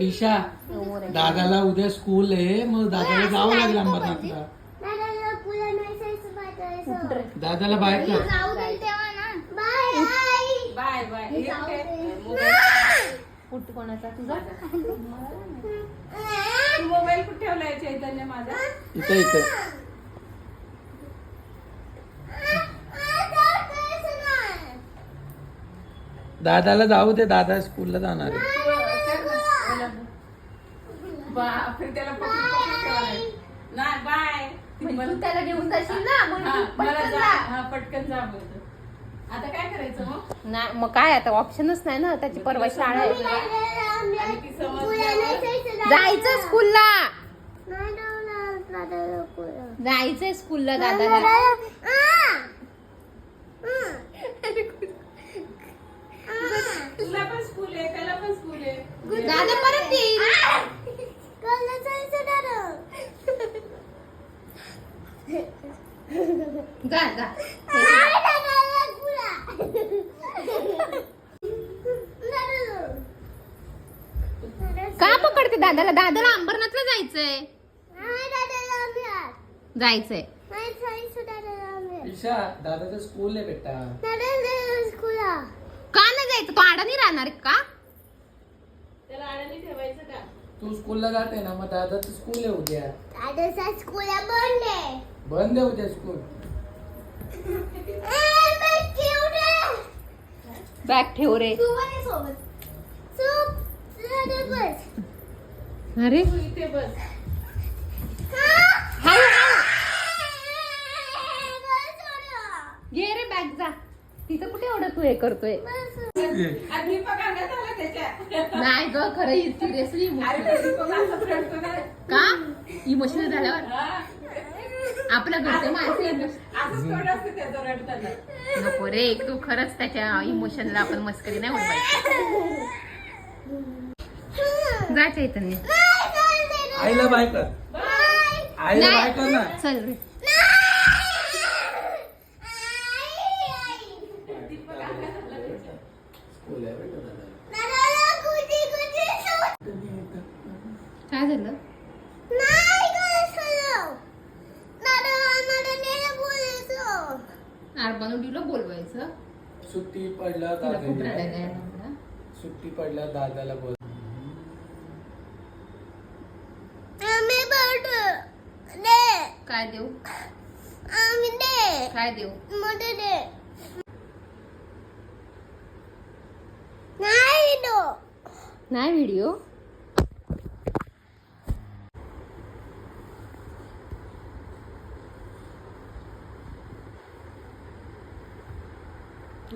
ईशा दादाला उद्या स्कूल आहे मग दादाला जावं लागलं अंबरनाथला. दादाला बाय कर बाय बाय हे कोणाचा तुझा मोबाईल कुठे ठेवलाय चैतन्य माझा इथे इथे. दादाला जाऊ दे दादा स्कूलला जाणार आहे. बापरे त्याला पकडून पकडून ठेवायला. नाही बाय म्हणजे तू त्याला घेऊन जाशील ना म्हणून हा, तू मला पटकन जा जा. हा पटकन जा बोलतो. आता काय करायचं मग? नाही मग काय आता ऑप्शनच नाही ना त्याची परवा शाळा आहे आणि ती समजल्यावर जायचं स्कूलला. जायचंय स्कूलला दादाला तुला पण स्कूल आहे त्याला पण स्कूल आहे. दादा परत येईल का पकडते दादाला? दादाला अंबरनाथला जायचंय. जायचंय. ईशा दादाचं स्कूल आहे बेटा. का नाही जायचं? तो आडा नाही राहणार का? त्याला आडाने ठेवायचं का? तू स्कूलला जाते ना मग दादाचं स्कूल आहे उद्या. स्कूल बंद आहे. बंद आहे उद्या स्कूल बॅग ठेव रे. तू पण ये सोबत. तू तुझ्या बस. अरे. तू इथे बस. घे रे बॅग जा. तिथं कुठे एवढं तू हे करतोय? नाही ग खरं सिरियसली रडतो ना. का? इमोशनल झाल्यावर? हा. आपल्या घरचे माणसं नको रे तू खरंच त्याच्या इमोशनला आपण मस्करी नाही होत पाहिजे जा चैतन्य. आईला बाय कर. आईला बाय कर ना. चल रे स्कूल आहे बेटा दादाला. काय झालं? बोलवायचं. सुट्टी पडला तुला खूप. सुट्टी पडल्या दादाला बोल. काय देऊ? आम्ही दे. काय देऊ? मध्ये दे. नाही दो. नाही व्हिडिओ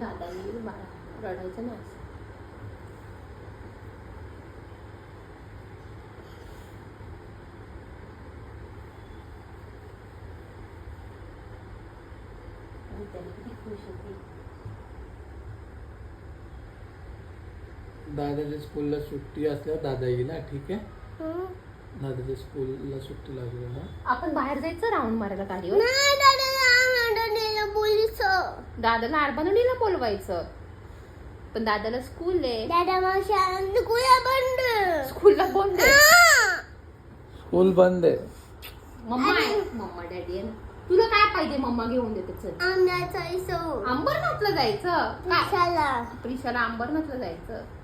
दादा येईल बाळा रडायचं नाही असं. आणि त्याला किती खुश होती दादाच्या स्कूलला सुट्टी असल्यावर दादा येईल हा, ठीक आहे? दादाच्या स्कूलला सुट्टी लागली ना? आपण बाहेर जायचं राऊंड मारायला गाडीवर? नाही दादा आम्हाला बोलीस दादाला आरबानुडीला बोलवायचं. पण दादाला स्कूल आहे. दादा मग शाळा कुया बंद. स्कूलला बोल दे स्कूल बंद आहे. मम्मा आहे. मम्मा डॅडी आहे. तुला काय पाहिजे मम्मा घेऊन देते चल. आमला जायचो अंबरनाथला जायचं? काय शाळा प्रिशाला अंबरनाथला जायचं.